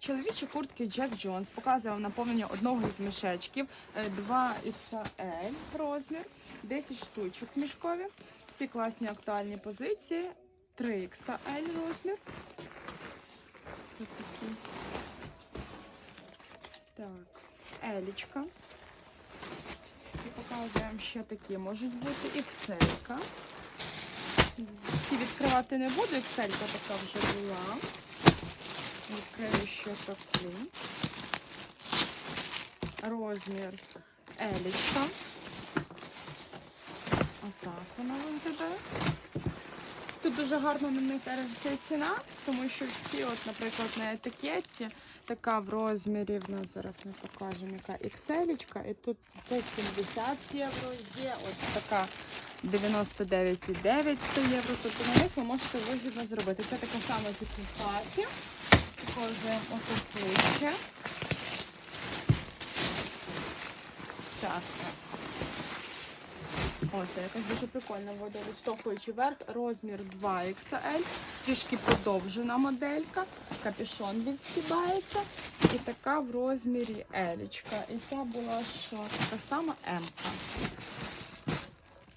Чоловічі куртки Jones. Показує вам наповнення одного із мішечків. 2 XL розмір, 10 штучок мішкові. Всі класні актуальні позиції. 3 XL розмір. Тут такі. Так, елічка. І показуємо ще такі можуть бути XL. Всі відкривати не буду, XL така вже була. Таку. Розмір елічка. Отак вона виглядає. Тут дуже гарно на них ця ціна, тому що всі, от, наприклад, на етикетці така в розмірі, в нас зараз ми покажемо, яка XL, і тут це 70 євро є, от така 99,9 євро. Тобто на них ви можете вигідно зробити. Це така сама хаті. Показуємо отаку ще. Так. О, це якась дуже прикольна водовідштовхуючий верх, розмір 2XL, трішки подовжена моделька, капюшон відстібається і така в розмірі елічка. І ця була що? Така сама М.